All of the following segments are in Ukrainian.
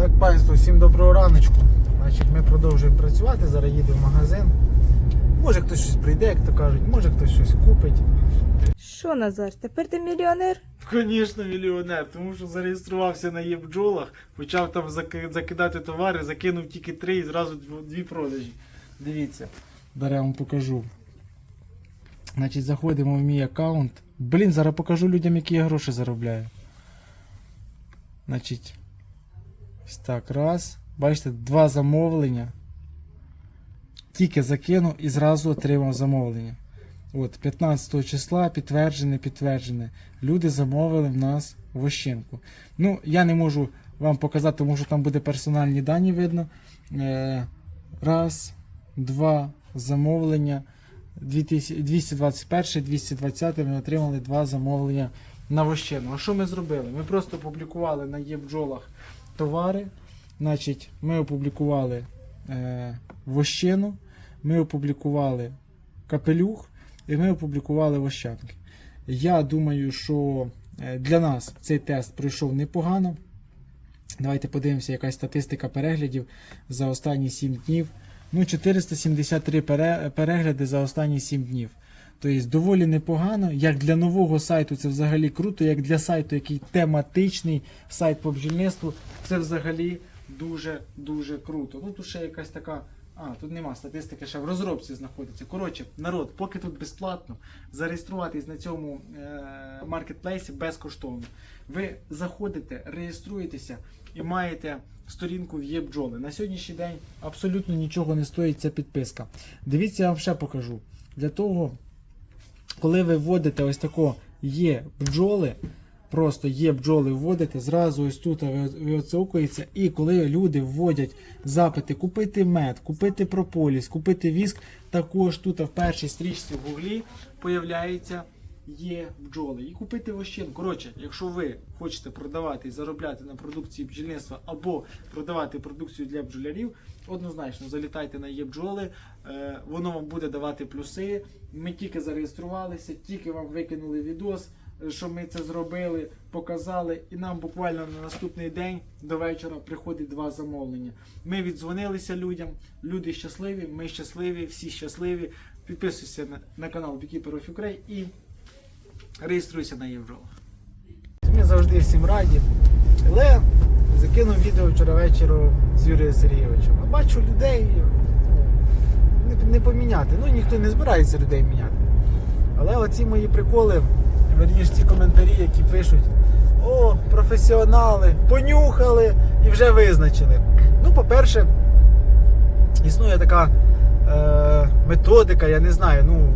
Так, панство, всім доброго раночку. Значить, ми продовжуємо працювати, зараз їдемо в магазин. Може хтось щось прийде, як то кажуть, може хтось щось купить. Що, Назар, тепер ти мільйонер? Звісно, мільйонер, тому що зареєструвався на єбджолах, почав там закидати товари, закинув тільки три і зразу дві продажі. Дивіться, зараз я вам покажу. Значить, заходимо в мій аккаунт. Блін, зараз покажу людям, які я гроші заробляю. Значить, ось так, раз. Бачите, два замовлення. Тільки закинув і зразу отримав замовлення. От, 15 числа підтверджене, підтверджене. Люди замовили в нас вощинку. Ну, я не можу вам показати, тому що там буде персональні дані видно. Е, раз, два замовлення. 221, 220 ми отримали два замовлення на вощину. А що ми зробили? Ми просто опублікували на єбджолах товари. Значить, ми опублікували е, вощину, ми опублікували капелюх і ми опублікували вощанки. Я думаю, що е, для нас цей тест пройшов непогано. Давайте подивимося, якась статистика переглядів за останні 7 днів. Ну, 473 перегляди за останні 7 днів. Тобто доволі непогано. Як для нового сайту це взагалі круто, як для сайту, який тематичний, сайт по бджільництву, це взагалі дуже-дуже круто. Ну тут ще якась така. А, тут нема статистики, ще в розробці знаходиться. Коротше, народ, поки тут безплатно, зареєструватись на цьому е- маркетплейсі безкоштовно. Ви заходите, реєструєтеся і маєте сторінку в ЄБджоли. На сьогоднішній день абсолютно нічого не стоїть ця підписка. Дивіться, я вам ще покажу. Для того, коли ви вводите ось тако є бджоли, просто є бджоли вводите, зразу ось тут ви- виоцовкується. І коли люди вводять запити купити мед, купити прополіс, купити віск, також тут в першій стрічці в гуглі появляється є бджоли. І купити вощин. Коротше, якщо ви хочете продавати і заробляти на продукції бджільництва або продавати продукцію для бджолярів, однозначно залітайте на є бджоли, е, воно вам буде давати плюси. Ми тільки зареєструвалися, тільки вам викинули відос, е, що ми це зробили, показали, і нам буквально на наступний день до вечора приходить два замовлення. Ми віддзвонилися людям, люди щасливі, ми щасливі, всі щасливі. Підписуйся на, на канал Beekeeper of Ukraine і реєструйся на Євролах. Ми завжди всім раді. Але закинув відео вчора вечором з Юрієм Сергійовичем. А Бачу людей ну, не, не поміняти. Ну ніхто не збирається людей міняти. Але оці мої приколи, верніше ці коментарі, які пишуть: о, професіонали, понюхали і вже визначили. Ну, по-перше, існує така е, методика, я не знаю, ну.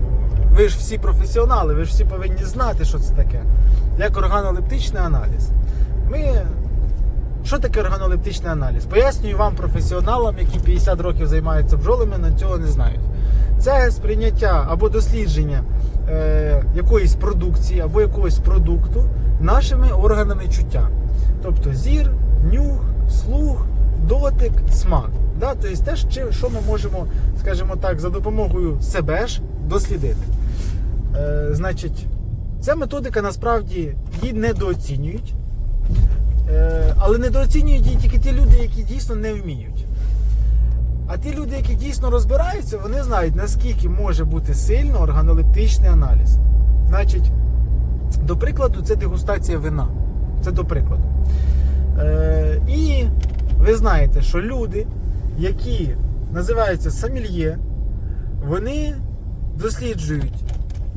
Ви ж всі професіонали, ви ж всі повинні знати, що це таке. Як органолептичний аналіз. Ми. Що таке органолептичний аналіз? Пояснюю вам професіоналам, які 50 років займаються бджолами, але цього не знають. Це сприйняття або дослідження е, якоїсь продукції або якогось продукту нашими органами чуття. Тобто зір, нюх, слух, дотик, смак. Да? Тобто те, що ми можемо, скажімо так, за допомогою себе ж дослідити. Е, значить, ця методика насправді її недооцінюють. Е, але недооцінюють її тільки ті люди, які дійсно не вміють. А ті люди, які дійсно розбираються, вони знають, наскільки може бути сильно органолептичний аналіз. Значить, до прикладу, це дегустація вина. Це до прикладу. Е, і ви знаєте, що люди, які називаються самільє, вони досліджують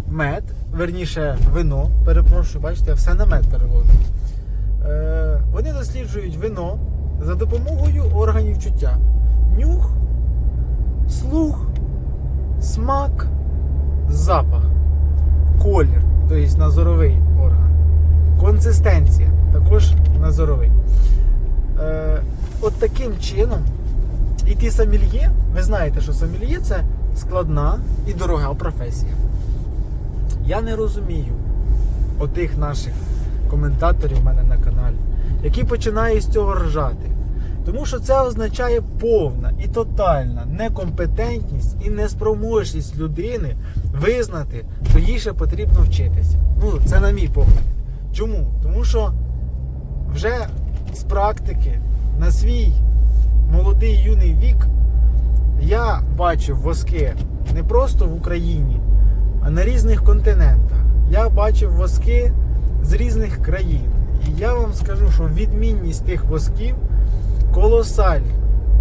мед, верніше вино, перепрошую, бачите, я все на мед переводжу. Е, вони досліджують вино за допомогою органів чуття. Нюх, слух, смак, запах, колір, тобто назоровий орган, консистенція, також назоровий. Е, от таким чином, і ті самільє, ви знаєте, що самільє це складна і дорога професія. Я не розумію отих наших коментаторів у мене на каналі, які починають з цього ржати. Тому що це означає повна і тотальна некомпетентність і неспроможність людини визнати, що їй ще потрібно вчитися. Ну, це на мій погляд. Чому? Тому що вже з практики на свій молодий юний вік я бачив воски не просто в Україні, а на різних континентах. Я бачив воски з різних країн. І я вам скажу, що відмінність тих восків колосальна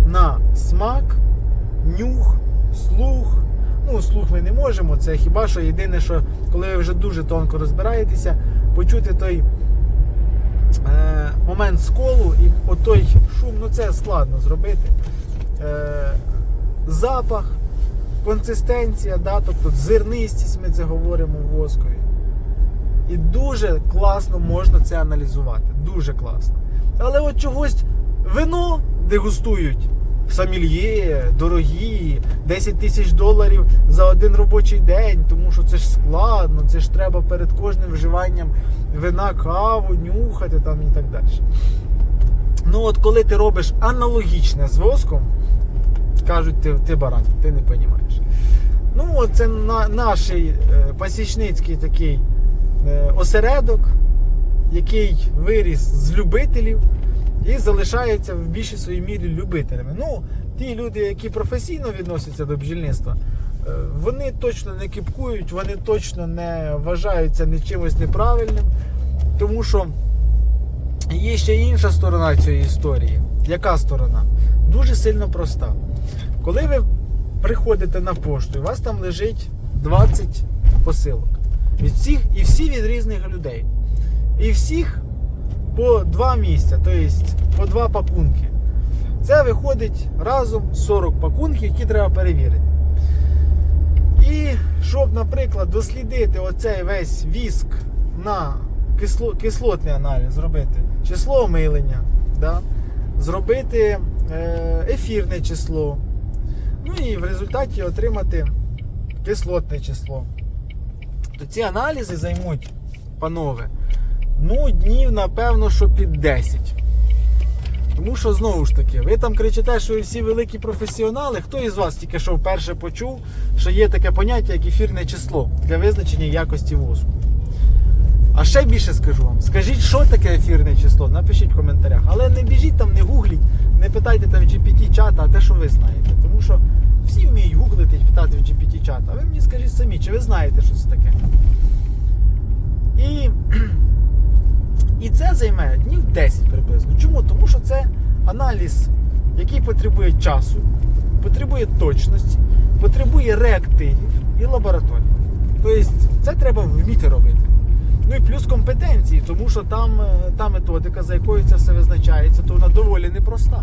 на смак, нюх, слух. Ну, слух ми не можемо. Це хіба що єдине, що коли ви вже дуже тонко розбираєтеся, почути той е, момент сколу і отой шум, ну це складно зробити. Е, запах, консистенція, да, тобто зернистість, ми це говоримо в воскові. І дуже класно можна це аналізувати. Дуже класно. Але от чогось вино дегустують. Самільє, дорогі, 10 тисяч доларів за один робочий день, тому що це ж складно, це ж треба перед кожним вживанням вина, каву, нюхати там і так далі. Ну от коли ти робиш аналогічне з воском, кажуть, ти, ти баран, ти не розумієш. Ну, це на, наш е, пасічницький такий осередок, який виріс з любителів і залишається в більшій своїй мірі любителями. Ну, ті люди, які професійно відносяться до бджільництва, е, вони точно не кипкують, вони точно не вважаються ні чимось неправильним, тому що є ще інша сторона цієї історії. Яка сторона? Дуже сильно проста. Коли ви приходите на пошту, і у вас там лежить 20 посилок. Від всіх, і всі від різних людей. І всіх по два місця, тобто по два пакунки. Це виходить разом 40 пакунків, які треба перевірити. І щоб, наприклад, дослідити оцей весь віск на кисло, кислотний аналіз, зробити число омилення, да? зробити е, ефірне число, ну і в результаті отримати кислотне число. То ці аналізи займуть, панове, ну, днів, напевно, що під 10. Тому що знову ж таки, ви там кричите, що ви всі великі професіонали. Хто із вас тільки що вперше почув, що є таке поняття, як ефірне число для визначення якості воску? А ще більше скажу вам. Скажіть, що таке ефірне число? Напишіть в коментарях. Але не біжіть там, не гугліть, не питайте там в GPT чата, а те, що ви знаєте. Тому що всі вміють гуглити і питати в GPT чата. А ви мені скажіть самі, чи ви знаєте, що це таке? І, і це займе днів 10 приблизно. Чому? Тому що це аналіз, який потребує часу, потребує точності, потребує реактивів і лабораторій. Тобто це треба вміти робити. Ну і плюс компетенції, тому що там е, та методика, за якою це все визначається, то вона доволі непроста.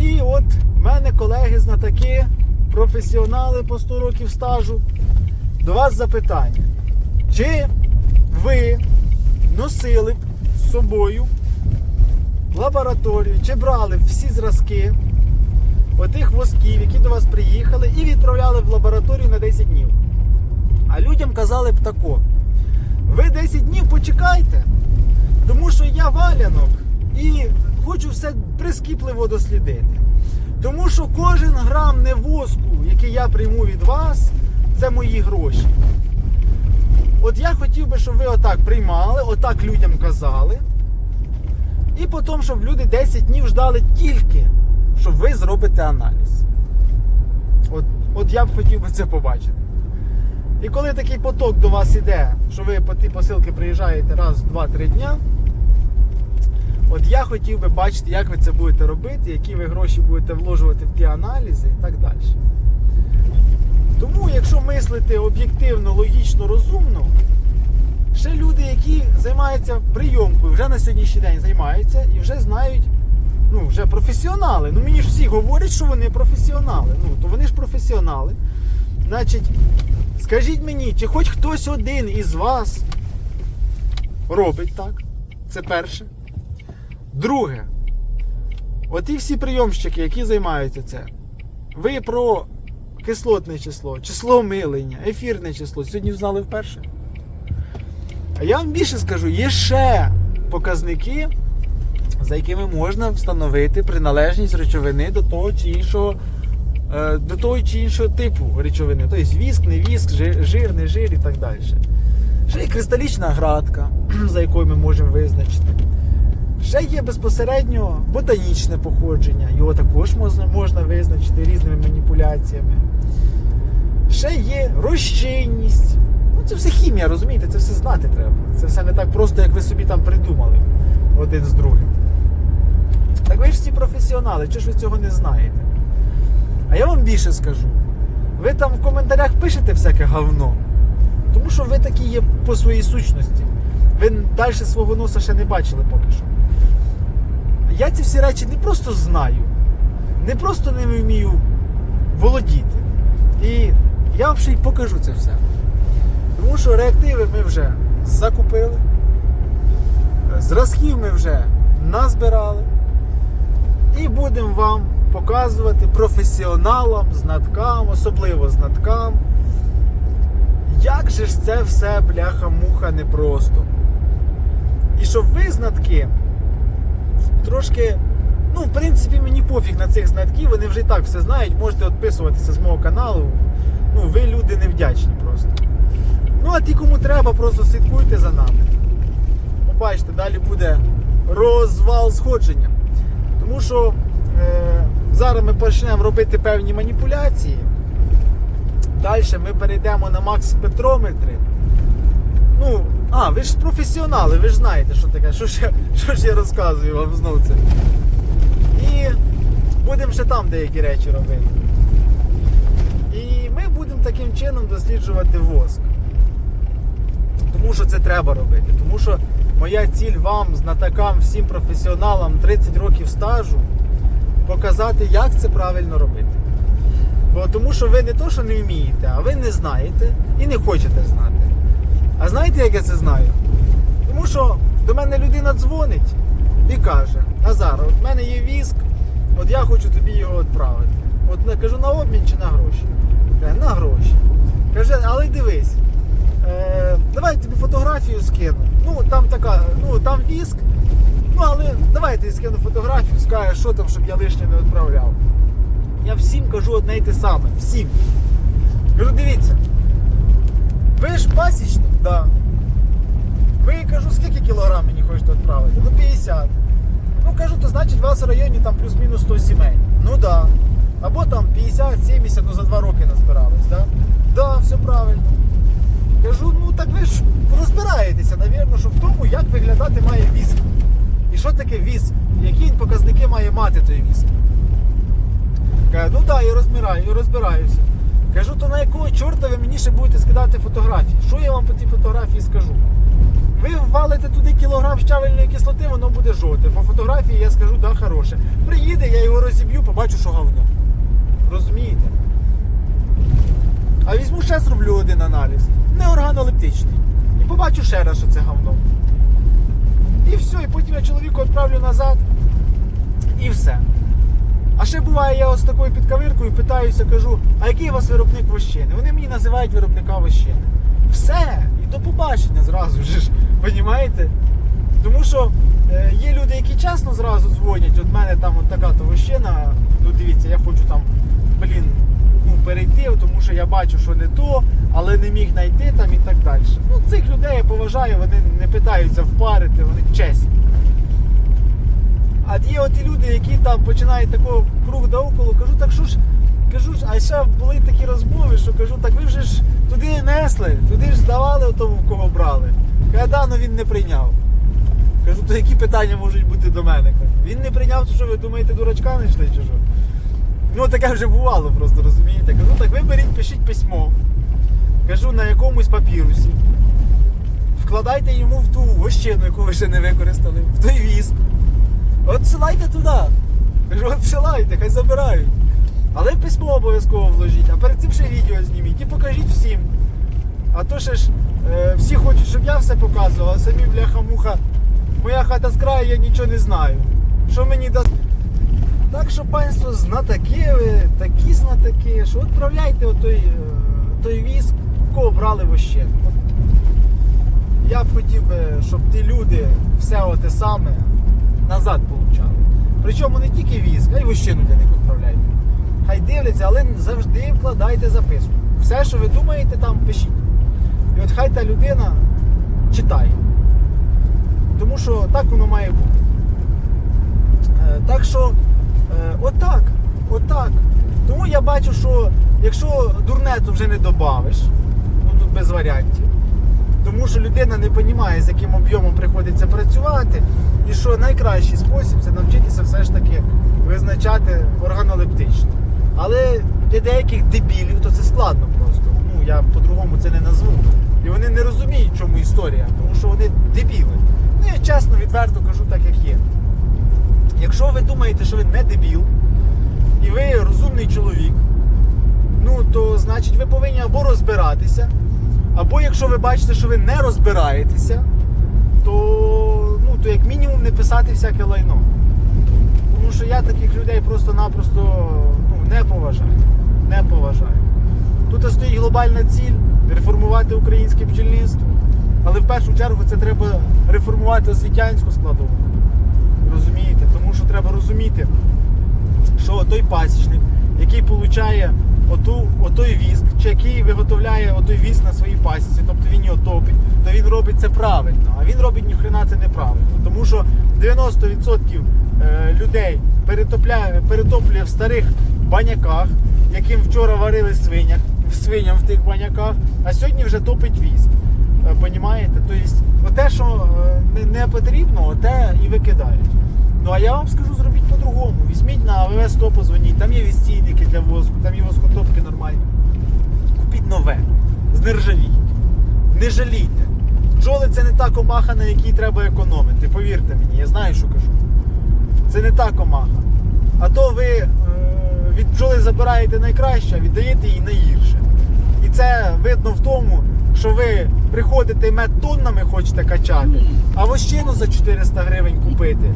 І от в мене колеги знатоки, професіонали по 100 років стажу. До вас запитання. Чи ви носили б з собою в лабораторію, чи брали всі зразки отих восків, які до вас приїхали, і відправляли в лабораторію на 10 днів? А людям казали б тако. Ви 10 днів почекайте, тому що я валянок і хочу все прискіпливо дослідити. Тому що кожен грам не воску, який я прийму від вас, це мої гроші. От я хотів би, щоб ви отак приймали, отак людям казали. І потім, щоб люди 10 днів ждали тільки, що ви зробите аналіз. От, от я б хотів би це побачити. І коли такий поток до вас іде, що ви по ті посилки приїжджаєте раз, два-три дня, от я хотів би бачити, як ви це будете робити, які ви гроші будете вложувати в ті аналізи і так далі. Тому, якщо мислити об'єктивно, логічно, розумно, ще люди, які займаються прийомкою, вже на сьогоднішній день займаються і вже знають, ну, вже професіонали. Ну мені ж всі говорять, що вони професіонали. Ну, то вони ж професіонали. Значить, скажіть мені, чи хоч хтось один із вас робить так? Це перше. Друге, оті всі прийомщики, які займаються це, ви про кислотне число, число милення, ефірне число сьогодні знали вперше. А я вам більше скажу, є ще показники, за якими можна встановити приналежність речовини до того чи іншого е, до того чи іншого типу речовини. Тобто віск, не віск, жир, не жир і так далі. Ще є кристалічна градка, за якою ми можемо визначити. Ще є безпосередньо ботанічне походження. Його також можна, можна визначити різними маніпуляціями. Ще є розчинність. Ну, це все хімія, розумієте, це все знати треба. Це все не так просто, як ви собі там придумали один з другим. Так ви ж всі професіонали, чого ж ви цього не знаєте? А я вам більше скажу. Ви там в коментарях пишете всяке говно, тому що ви такі є по своїй сущності. Ви далі свого носа ще не бачили поки що. Я ці всі речі не просто знаю, не просто ними вмію володіти. І я вам ще й покажу це все. Тому що реактиви ми вже закупили, зразків ми вже назбирали. І будемо вам показувати професіоналам, знаткам, особливо знаткам, як же ж це все бляха-муха непросто. І щоб ви знатки трошки, ну, в принципі, мені пофіг на цих знатків, вони вже і так все знають, можете відписуватися з мого каналу. Ну, ви люди невдячні просто. Ну, а ті, кому треба, просто слідкуйте за нами. Побачите, далі буде розвал сходження. Тому що е, зараз ми почнемо робити певні маніпуляції. Далі ми перейдемо на макс спектрометри. Ну, а, ви ж професіонали, ви ж знаєте, що таке, що ж, я- що ж я розказую вам знову це. І будемо ще там деякі речі робити. І ми будемо таким чином досліджувати воск. Тому що це треба робити. Тому що моя ціль вам, знатокам, всім професіоналам 30 років стажу показати, як це правильно робити. Бо тому що ви не то, що не вмієте, а ви не знаєте і не хочете знати. А знаєте, як я це знаю? Тому що до мене людина дзвонить і каже: Назар, от в мене є віск, от я хочу тобі його відправити. От я кажу, на обмін чи на гроші? На гроші. Каже, але дивись, е, давай я тобі фотографію скину. Ну, там така, ну там віск. Ну, але давайте я скину фотографію, скажеш, що там, щоб я лишнє не відправляв. Я всім кажу одне й те саме. Всім. Кажу, дивіться. Ви ж пасічник, да. Ви кажу, скільки кілограм мені хочете відправити? Ну 50. Ну кажу, то значить у вас в районі там плюс-мінус 100 сімей. Ну да. Або там 50-70, ну за 2 роки назбирались, да? Да, все правильно. Кажу, ну так ви ж розбираєтеся, навірно, що в тому, як виглядати має віск. І що таке віск? Які він показники має мати той віск? Каже, ну так, я розбираю, я розбираюся. Кажу, то на якого чорта ви мені ще будете скидати фотографії? Що я вам по тій фотографії скажу? Ви ввалите туди кілограм щавельної кислоти, воно буде жовте. По фотографії я скажу, да, хороше. Приїде, я його розіб'ю, побачу, що говно. Розумієте? А візьму ще зроблю один аналіз. Не органолептичний. І побачу ще раз, що це говно. І все, і потім я чоловіку відправлю назад. І все. А ще буває, я ось такою підкавиркою питаюся, кажу, а який у вас виробник вощини? Вони мені називають виробника вощини. Все, і до побачення зразу ж, понімаєте? Тому що е, є люди, які чесно зразу дзвонять, от мене там от така то вощина, ну дивіться, я хочу там, блін, ну, перейти, тому що я бачу, що не то, але не міг знайти там і так далі. Ну, цих людей я поважаю, вони не питаються впарити, вони чесні. А є от і люди, які там починають такого круг да около, кажу, так що ж, кажу, ж, а ще були такі розмови, що кажу, так ви вже ж туди несли, туди ж здавали тому, в кого брали. Каже, да, ну він не прийняв. Кажу, то які питання можуть бути до мене? Він не прийняв, то що ви думаєте, дурачка знайшли чи що? Ну таке вже бувало просто, розумієте? Кажу, так ви беріть, пишіть письмо. Кажу, на якомусь папірусі. Вкладайте йому в ту вощину, яку ви ще не використали, в той віск. Отсилайте туди. Кажу, отсилайте, хай забирають. Але письмо обов'язково вложіть, а перед цим ще відео зніміть і покажіть всім. А то ще ж е, всі хочуть, щоб я все показував, а самі бляха-муха. Моя хата з краю, я нічого не знаю. Що мені дасть. Так що панство знатаки, такі знатаки, що відправляйте отой, е, той віск, в кого брали. От я б хотів би, щоб ті люди все оте саме назад получали. Причому не тільки віск, а й вощину для них відправляйте. Хай дивляться, але завжди вкладайте записку. Все, що ви думаєте, там пишіть. І от хай та людина читає. Тому що так воно має бути. Так що е, отак, отак. Тому я бачу, що якщо дурнету вже не добавиш, ну тут без варіантів. Тому що людина не розуміє, з яким об'ємом приходиться працювати, і що найкращий спосіб це навчитися все ж таки визначати органолептично. Але для деяких дебілів то це складно просто. Ну я по-другому це не назву. І вони не розуміють, чому історія, тому що вони дебіли. Ну я чесно, відверто кажу так, як є. Якщо ви думаєте, що ви не дебіл, і ви розумний чоловік, ну то значить ви повинні або розбиратися, або якщо ви бачите, що ви не розбираєтеся, то, то як мінімум не писати всяке лайно. Тому що я таких людей просто-напросто ну, не поважаю. Не поважаю. Тут стоїть глобальна ціль реформувати українське бджільництво. Але в першу чергу це треба реформувати освітянську складову. Розумієте? Тому що треба розуміти, що той пасічник, який получає оту, отой віск, чи який виготовляє отой віск на своїй пасіці, тобто він його топить, то він робить це правильно. А він робить ніхрена це неправильно. Тому що 90% е, людей перетоплює в старих баняках, яким вчора варили свинях, свиням в тих баняках, а сьогодні вже топить віск. Е, Понімаєте? Тобто, те, що е, не потрібно, те і викидають. Ну а я вам скажу, зробіть по-другому. Візьміть на АВС 100 позвоніть, там є відстійники для воску, там є воскотопки нормальні. Купіть нове, знержавіть. Не жалійте. Бджоли це не та комаха, на якій треба економити. Повірте мені, я знаю, що кажу. Це не та комаха. А то ви е, від бджоли забираєте найкраще, а віддаєте їй найгірше. І це видно в тому, що ви приходите мед тоннами хочете качати, а вощину за 400 гривень купити.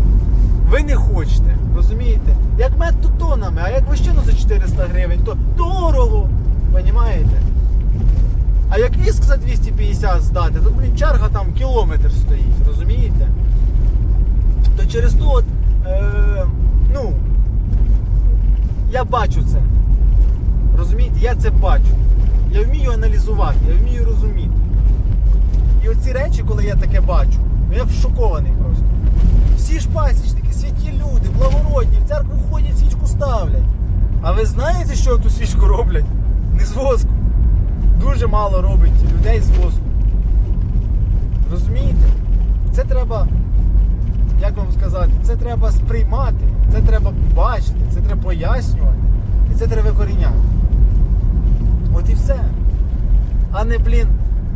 Ви не хочете, розумієте? Як мед то тонами, а як вощину за 400 гривень, то дорого. Понімаєте? А як віск за 250 здати, то блін, черга там кілометр стоїть, розумієте? То через то, от, е, ну, я бачу це. Розумієте, я це бачу. Я вмію аналізувати, я вмію розуміти. І оці речі, коли я таке бачу, ну я шокований просто. Всі ж пасічники, святі люди, благородні, в церкву ходять, свічку ставлять. А ви знаєте, що ту свічку роблять? Не з воску. Дуже мало робить людей з воску. Розумієте? Це треба, як вам сказати, це треба сприймати, це треба бачити, це треба пояснювати. І це треба викоріняти. От і все. А не, блін,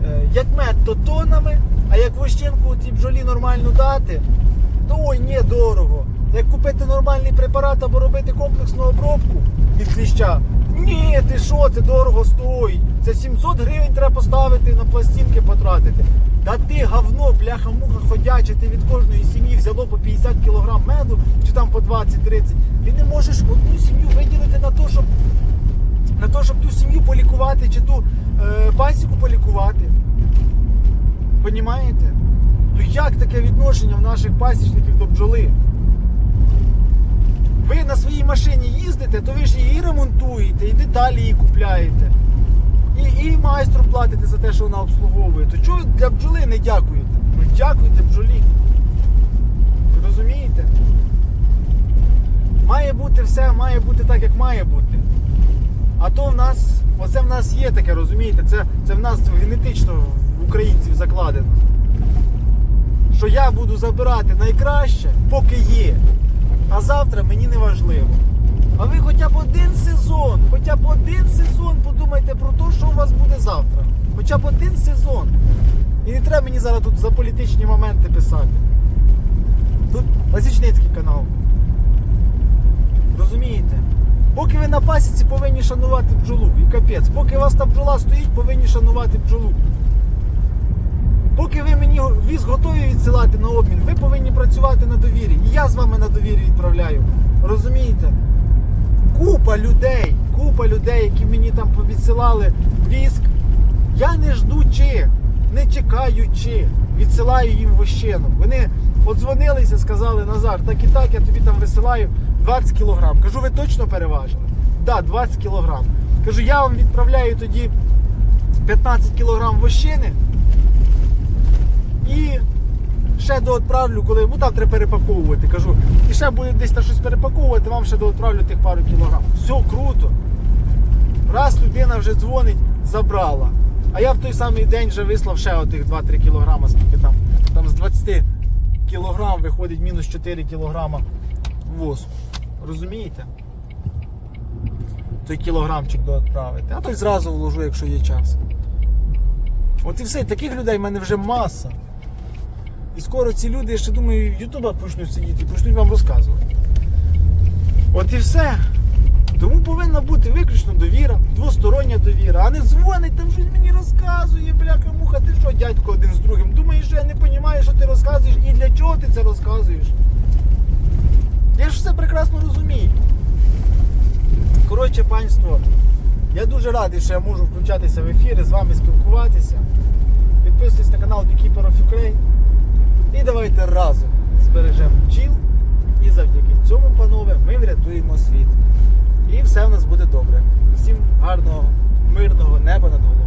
е, як мед, то тонами, а як вощенку тій бджолі нормально дати, то ой, ні, дорого. Як купити нормальний препарат або робити комплексну обробку від кліща, ні, ти що, це дорого стоїть. Це 700 гривень треба поставити на пластинки потратити. Та ти говно, бляха-муха ходяче, ти від кожної сім'ї взяло по 50 кг меду, чи там по 20-30. Ти не можеш одну сім'ю виділити на те, щоб щоб ту сім'ю полікувати чи ту е, пасіку полікувати. Понімаєте? Ну як таке відношення в наших пасічників до бджоли? Машині їздите, то ви ж її ремонтуєте, і деталі її купляєте. І, і майстру платите за те, що вона обслуговує. То чого для бджоли не дякуєте? Ну дякуйте бджолі. Розумієте? Має бути все, має бути так, як має бути. А то в нас, оце в нас є таке, розумієте, це, це в нас генетично в українців закладено. Що я буду забирати найкраще, поки є. А завтра мені не важливо. А ви хоча б один сезон, хоча б один сезон подумайте про те, що у вас буде завтра. Хоча б один сезон. І не треба мені зараз тут за політичні моменти писати. Тут Ласічницький канал. Розумієте? Поки ви на пасіці повинні шанувати бджолу. І капець. Поки у вас там бджола стоїть, повинні шанувати бджолу. Поки ви мені віз готові відсилати на обмін, ви повинні працювати на довірі. І я з вами на довірі відправляю. Розумієте? Купа людей, купа людей, які мені там повідсилали віск. Я не ждучи, не чекаючи, відсилаю їм вощену. Вони подзвонилися, сказали, Назар, так і так, я тобі там висилаю 20 кілограм. Кажу, ви точно переважили? Так, да, 20 кілограм. Кажу, я вам відправляю тоді 15 кілограм вощини і ще доотправлю, коли ну там треба перепаковувати. Кажу, і ще буде десь на щось перепаковувати, вам ще доотправлю тих пару кілограм. Все круто. Раз людина вже дзвонить, забрала. А я в той самий день вже вислав ще отих 2-3 кілограма, скільки там. Там з 20 кілограм виходить мінус 4 кілограма воску. Розумієте? Той кілограмчик доотправити. А той зразу вложу, якщо є час. От і все, таких людей в мене вже маса. І скоро ці люди, я ще думаю, в Ютубах почнуть сидіти і почнуть вам розказувати. От і все. Тому повинна бути виключно довіра, двостороння довіра, а не дзвонить, там щось мені розказує, бляха муха, ти що, дядько один з другим. Думаєш, що я не розумію, що ти розказуєш і для чого ти це розказуєш. Я ж все прекрасно розумію. Коротше, панство, я дуже радий, що я можу включатися в ефіри, з вами спілкуватися. Підписуйтесь на канал Beekeeper of Ukraine. І давайте разом збережемо бджіл. І завдяки цьому, панове, ми врятуємо світ. І все в нас буде добре. Всім гарного, мирного неба над головою.